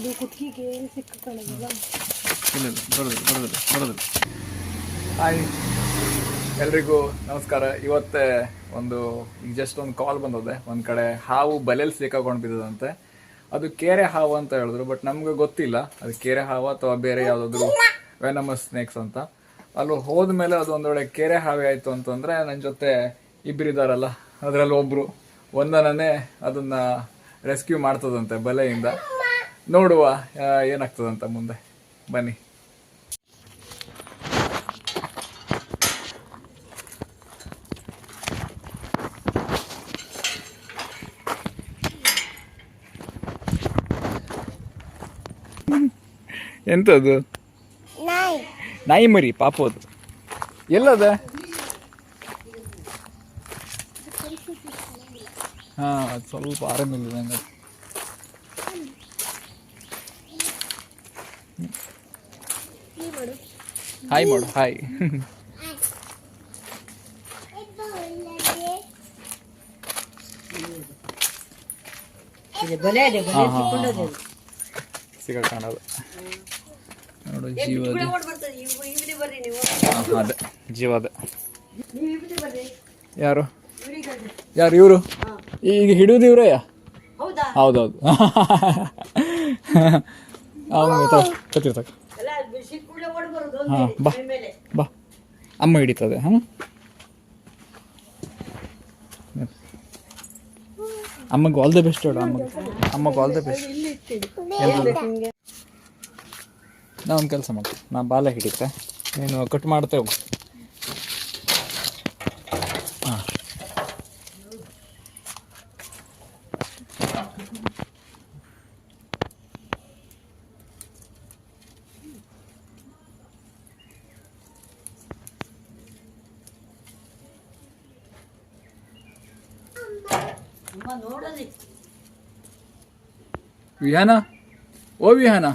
ಅದು ಇಲ್ಲ ಇಲ್ಲ ಬರೋದಿಲ್ಲ ಬರೋದಿಲ್ಲ ಬರೋದಿಲ್ಲ. ಹಾಯ್ ಎಲ್ರಿಗೂ ನಮಸ್ಕಾರ. ಇವತ್ತೇ ಒಂದು ಈಗ ಜಸ್ಟ್ ಒಂದು ಕಾಲ್ ಬಂದದೆ. ಒಂದು ಕಡೆ ಹಾವು ಬಲೆಯಲ್ಲಿ ಸಿಕ್ಕಾಕೊಂಡು ಬಿದ್ದದಂತೆ. ಅದು ಕೆರೆ ಹಾವು ಅಂತ ಹೇಳಿದ್ರು ಬಟ್ ನಮ್ಗೆ ಗೊತ್ತಿಲ್ಲ. ಅದು ಕೆರೆ ಹಾವು ಅಥವಾ ಬೇರೆ ಯಾವುದಾದ್ರು ವೆನಮಸ್ ಸ್ನೇಕ್ಸ್ ಅಂತ. ಅಲ್ಲಿ ಹೋದ್ಮೇಲೆ ಅದು ಒಂದೊಳ್ಳೆ ವೇಳೆ ಕೆರೆ ಹಾವಿ ಆಯಿತು ಅಂತಂದ್ರೆ ನನ್ನ ಜೊತೆ ಇಬ್ಬರಿದಾರಲ್ಲ ಅದರಲ್ಲಿ ಒಬ್ರು. ಒಂದನೇ ಅದನ್ನ ರೆಸ್ಕ್ಯೂ ಮಾಡ್ತದಂತೆ ಬಲೆಯಿಂದ. ನೋಡುವ ಏನಾಗ್ತದಂತ ಮುಂದೆ. ಬನ್ನಿ. ಎಂತದು? ನಾಯಿ. ಮರಿ ಪಾಪೋದು ಎಲ್ಲದ? ಹಾ ಅದು ಸ್ವಲ್ಪ ಆರಾಮಿಲ್ಲ ನಂಗೆ ಹಾಯ್ ಮಾಡು ಹಾಯ್ ಸಿಗ ಕಾಣೋದು. ನೋಡು ಜೀವ ಅದು. ಜೀವ ಯಾರು? ಯಾರು ಇವರು? ಈಗ ಹಿಡಿಯೋದು ಇವ್ರಯ್ಯ? ಹೌದಾ? ಹೌದೌದು. ಹೌದು ಹಾ, ಬಾ ಬಾ. ಅಮ್ಮ ಹಿಡಿತದೆ ಹಾಂ ಅಮ್ಮಗೆ ಆಲ್ ದ ಬೆಸ್ಟ್ ಹೇಳು ಅಮ್ಮಗೆ. ಅಮ್ಮಗೆ ಆಲ್ ದ ಬೆಸ್ಟ್ ನಾ ಒಂದು ಕೆಲಸ ಮಾಡ್ತೀನಿ. ನಾ ಬಾಲ ಹಿಡಿತೆ. ನೀನು ಕಟ್ ಮಾಡ್ತೇ ವಿಹಾನ? ಓ ವಿಹಾನ.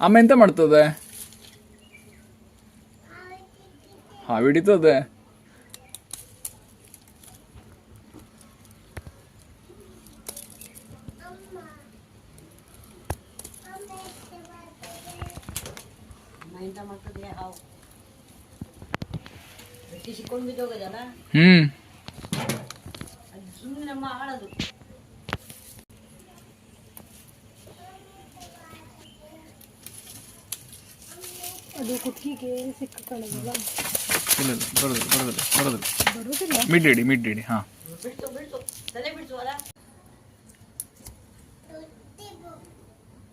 ಅಮ್ಮ ಎಂತ ಮಾಡ್ತದೆ? ಹಾವಿಡಿತದೆ ಹಿಡಿತದೆ ಅಮ್ಮ ಎಂತ ಮಾಡ್ತದೆ ಹಾವು ಗಟ್ಟಿ ಸಿಕ್ಕೊಂಡು ಬಿದ್ದೋಗದಲ್ಲ ಹ್ಞೂ ಅದು ಸುಮ್ಮನೆ ನಮ್ಮ ಆಳದು ಅದು ಕುತ್ತಿಗೆಗೆ ಸಿಕ್ಕೊಳ್ಳೋದಿಲ್ಲ ಇಲ್ಲ ಇಲ್ಲ ಬರೋದಿಲ್ಲ ಬರೋದಿಲ್ಲ ಬರೋದಿಲ್ಲ. ಬರೋದಿಲ್ಲ? ಮಿಡ್ ಇಡಿ ಮಿಡ್ ಇಡಿ ಹಾಂ. ಬಿಡ್ತು ಬಿಡ್ತು ತಲೆ ಬಿಡ್ತು ಅಲ್ಲ.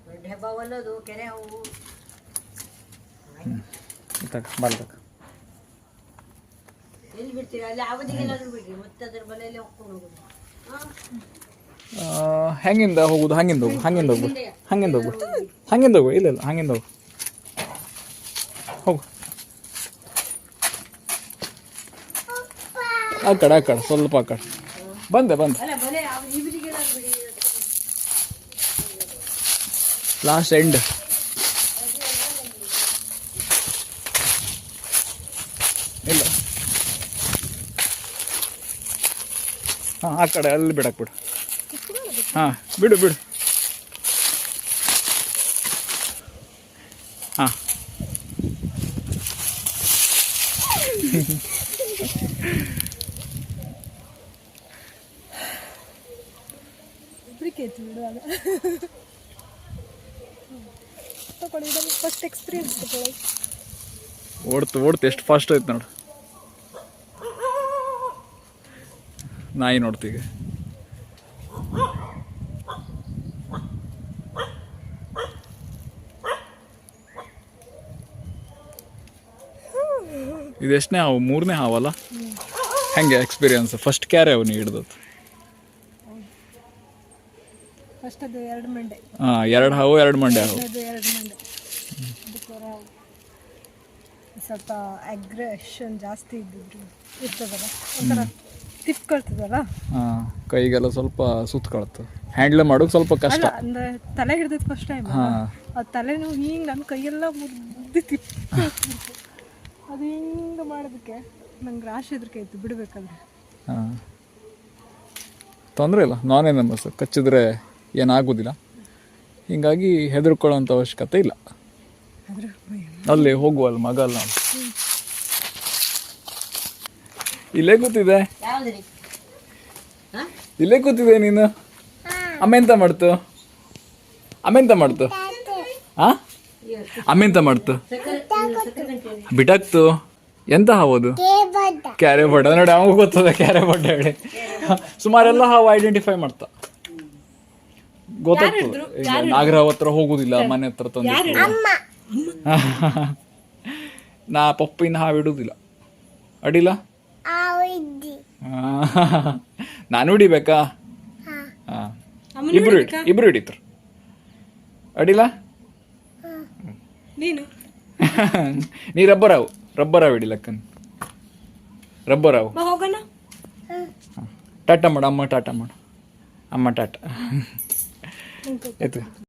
ದೊಡ್ಡ ಹೆಬ್ಬಾವಲ್ಲದು ಕೆರೆ ಹಾವು. ತಗ ಬಾಲ್ ತಗ ಎಲ್ಲಿ ಬಿಡ್ತೀರಾ? ಅಲ್ಲಿ ಅವಧಿಗೆಲ್ಲಾದ್ರೂ ಬಿಡ್ರಿ. ಮತ್ತೆ ಅದ್ರ ಬಲೆಯಲ್ಲಿ ಹೋಗ್ಕೊಂಡು ಹೋಗುದು. ಆ, ಹೆಂಗಿಂದ ಹೋಗುದು? ಹಂಗಿಂದ ಹೋಗು ಹಂಗಿಂದ ಹೋಗು ಹಂಗಿಂದ ಹೋಗು. ಹಂಗಿಂದ ಹೋಗು ಇಲ್ಲ ಇಲ್ಲ ಹಂಗಿಂದ ಹೋಗು. ಹೋಗು. ಆ ಕಡೆ ಆ ಕಡೆ ಸ್ವಲ್ಪ ಆ ಕಡೆ. ಬಂದೆ ಬಂದೆ. ಅಲ್ಲ ಬಲೆ ಇವರಿಗೆಲ್ಲಾದ್ರೂ ಬಿಡಿ. ಲಾಸ್ಟ್ ಎಂಡ್ ಹಾಂ ಆ ಕಡೆ ಅಲ್ಲಿ ಬಿಡಕ್ಕೆ ಬಿಡು. ಹಾಂ ಬಿಡು ಬಿಡು. ಹಾಂ. ಫಸ್ಟ್ ಎಕ್ಸ್ಪೀರಿಯನ್ಸ್ ಓಡ್ತು ಓಡ್ತು ಎಷ್ಟು ಫಾಸ್ಟ್ ಆಯ್ತು ನೋಡು. ನಾಯಿ ನೋಡ್ತೀವಿ. ಇದೆಷ್ಟನೇ ಹಾವು? ಮೂರನೇ ಹಾವಲ್ಲ? ಹೆಂಗೆ ಎಕ್ಸ್ಪೀರಿಯನ್ಸ್ ಫಸ್ಟ್ ಕ್ಯಾರೆ ಅವು ನೀ ಹಿಡ್ದದ್ದು ಹಾಂ ಎರಡು ಹಾವು ಎರಡು ಮಂಡೆ ಹಾವು. ಸ್ವಲ್ಪ ಅಗ್ರೆಷನ್ ಜಾಸ್ತಿ ಇದ್ದಿದ್ರು ಇರ್ತದಲ್ಲ? ಒಂಥರ ತಿಪ್ಕೊಳ್ತದಲ್ಲ? ಹಾಂ ಕೈಗೆಲ್ಲ ಸ್ವಲ್ಪ ಸುತ್ಕೊಳತ್ತು. ಹ್ಯಾಂಡ್ಲ್ ಮಾಡೋಕೆ ಸ್ವಲ್ಪ ಕಷ್ಟ. ಅಲ್ಲ ಅಂದ್ರೆ ತಲೆ ಹಿಡಿದ ಫಸ್ಟ್ ಟೈಮ್ ಹಾಂ. ಆ ತಲೆನೋವು ಹಿಂಗೆ ನನ್ನ ಕೈಯೆಲ್ಲ ಮುದ್ದು ತಿಪ್ಪ ಅದು ಹಿಂಗೆ ಮಾಡೋದಕ್ಕೆ ನಂಗೆ ರಾಶಿ ಹೆದರಿಕೆ ಇತ್ತು ಬಿಡಬೇಕಂದ್ರೆ. ಹಾಂ. ತೊಂದರೆ ಇಲ್ಲ ನಾನೇ ಸರ್ ಕಚ್ಚಿದ್ರೆ ಏನಾಗೋದಿಲ್ಲ. ಹೀಗಾಗಿ ಹೆದರ್ಕೊಳ್ಳೋಂಥ ಅವಶ್ಯಕತೆ ಇಲ್ಲ. ಅದ್ರ ಅಲ್ಲಿ ಹೋಗುವಲ್ಲ ಮಗ ಅಲ್ಲ. ಇಲ್ಲೇ ಕೂತಿದೆ ಇಲ್ಲೇ ಕೂತಿದೆ ನೀನು. ಅಮ್ಮ ಎಂತ ಮಾಡ್ತು? ಅಮ್ಮ ಎಂತ ಮಾಡ್ತು? ಆ ಅಮ್ಮ ಎಂತ ಮಾಡ್ತು? ಬಿಟಾಕ್ತು ಎಂತ ಹಾವದು? ಕ್ಯಾರೆ ಬಡ್ಡ ನೋಡಿ ಅವಾಗ ಗೊತ್ತದ ಕ್ಯಾರೆ ಬಡ್ಡ ಹೇಳಿ ಸುಮಾರೆಲ್ಲ ಹಾವು ಐಡೆಂಟಿಫೈ ಮಾಡ್ತಾ. ಗೊತ್ತಾಗ್ತದೆ. ಈಗ ನಾಗರ ಹತ್ರ ಹೋಗುದಿಲ್ಲ ಮನೆ ಹತ್ರ ತಂದು ನಾ ಪಪ್ಪಿನ ಹಾವು ಇಡುದಿಲ್ಲ. ಅಡಿಲ್ಲ ನಾನು ಹಿಡಿಬೇಕಾ? ಹಾ. ಇಬ್ರು ಹಿಡಿ ಇಬ್ರು ಹಿಡಿತರು. ಅಡಿಲ್ಲ ನೀನು? ನೀ ರಬ್ಬರಾವು ರಬ್ಬರ್ ಹಿಡಿಲಕ್ಕನ್ ರಬ್ಬರಾವು ರಬ್ಬರ್ ಹೋಗೋಣ. ಟಾಟಾ ಮಾಡು ಅಮ್ಮ ಟಾಟಾ ಮಾಡು. ಅಮ್ಮ ಟಾಟಾ. ಆಯ್ತು